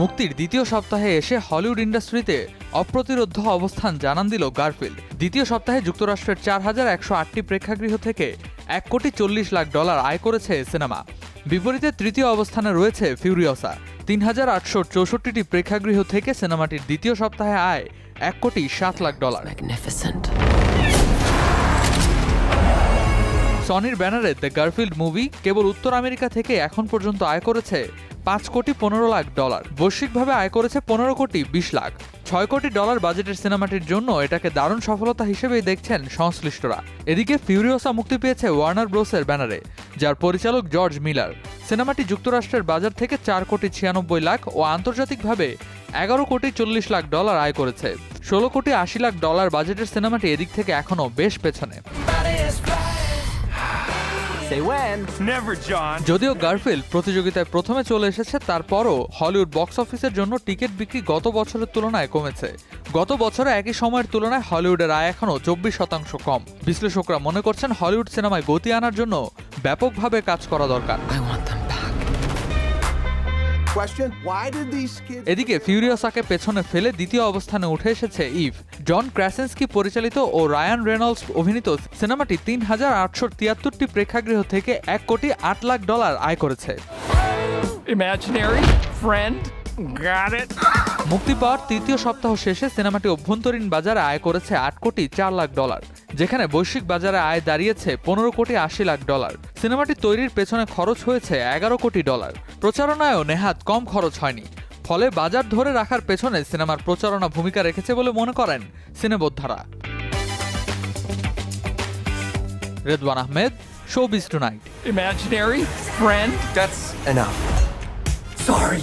মুক্তির দ্বিতীয় সপ্তাহে এসে হলিউড ইন্ডাস্ট্রিতে অপ্রতিরোধ্য অবস্থান জানান দিল গারফিল্ড। দ্বিতীয় সপ্তাহে যুক্তরাষ্ট্রের চার হাজার একশো আটটি প্রেক্ষাগৃহ থেকে এক কোটি চল্লিশ লাখ ডলার আয় করেছে সিনেমা। বিপরীতে তৃতীয় অবস্থানে রয়েছে ফিউরিয়সা তিন হাজার আটশো চৌষট্টিটি প্রেক্ষাগৃহ থেকে সিনেমাটির দ্বিতীয় সপ্তাহে আয় এক কোটি সাত লাখ ডলার. সনির ব্যানারে দ্য গারফিল্ড মুভি কেবল উত্তর আমেরিকা থেকে এখন পর্যন্ত আয় করেছে পাঁচ কোটি পনেরো লাখ ডলার। বৈশ্বিকভাবে আয় করেছে পনেরো কোটি বিশ লাখ। ছয় কোটি ডলার বাজেটের সিনেমাটির জন্য এটাকে দারুণ সফলতা হিসেবেই দেখছেন সংশ্লিষ্টরা। এদিকে ফিউরিওসা মুক্তি পেয়েছে ওয়ার্নার ব্রোসের ব্যানারে, যার পরিচালক জর্জ মিলার। সিনেমাটি যুক্তরাষ্ট্রের বাজার থেকে চার কোটি ছিয়ানব্বই লাখ ও আন্তর্জাতিকভাবে এগারো কোটি চল্লিশ লাখ ডলার আয় করেছে। ষোলো কোটি আশি লাখ ডলার বাজেটের সিনেমাটি এদিক থেকে এখনও বেশ পেছনে। Say when. Never, John. যদিও গার্ফিল্ড প্রতিযোগিতায় প্রথমে চলে এসেছে তারপরও হলিউড বক্স অফিসের জন্য টিকিট বিক্রি গত বছরের তুলনায় কমেছে গত বছরে একই সময়ের তুলনায় হলিউডের আয় এখনও চব্বিশ শতাংশ কম বিশ্লেষকরা মনে করছেন হলিউড সিনেমায় গতি আনার জন্য ব্যাপকভাবে কাজ করা দরকার এদিকে ফিউরিয়াসাকে পেছনে ফেলে দ্বিতীয় অবস্থানে উঠে এসেছে ইভ জন ক্র্যাসেন্সকি পরিচালিত ও রায়ান রেনল্ডস অভিনীত সিনেমাটি তিন হাজার আটশো তিয়াত্তরটি প্রেক্ষাগৃহ থেকে এক কোটি আট লাখ ডলার আয় করেছে Imaginary friend. Got it. মুক্তি পাওয়ার তৃতীয় সপ্তাহ শেষে সিনেমাটি অভ্যন্তরীণ বাজারে আয় করেছে আট কোটি চার লাখ ডলার যেখানে বৈশ্বিক বাজারে আয় দাঁড়িয়েছে পনেরো কোটি আশি লাখ ডলার সিনেমাটি তৈরির পেছনে খরচ হয়েছে এগারো কোটি ডলার প্রচারণায়ও নেহাত কম খরচ হয়নি ফলে বাজার ধরে রাখার পেছনে সিনেমার প্রচারণা ভূমিকা রেখেছে বলে মনে করেন সিনেবোদ্ধারা Redwan Ahmed showbiz tonight Imaginary friend. That's enough. Sorry.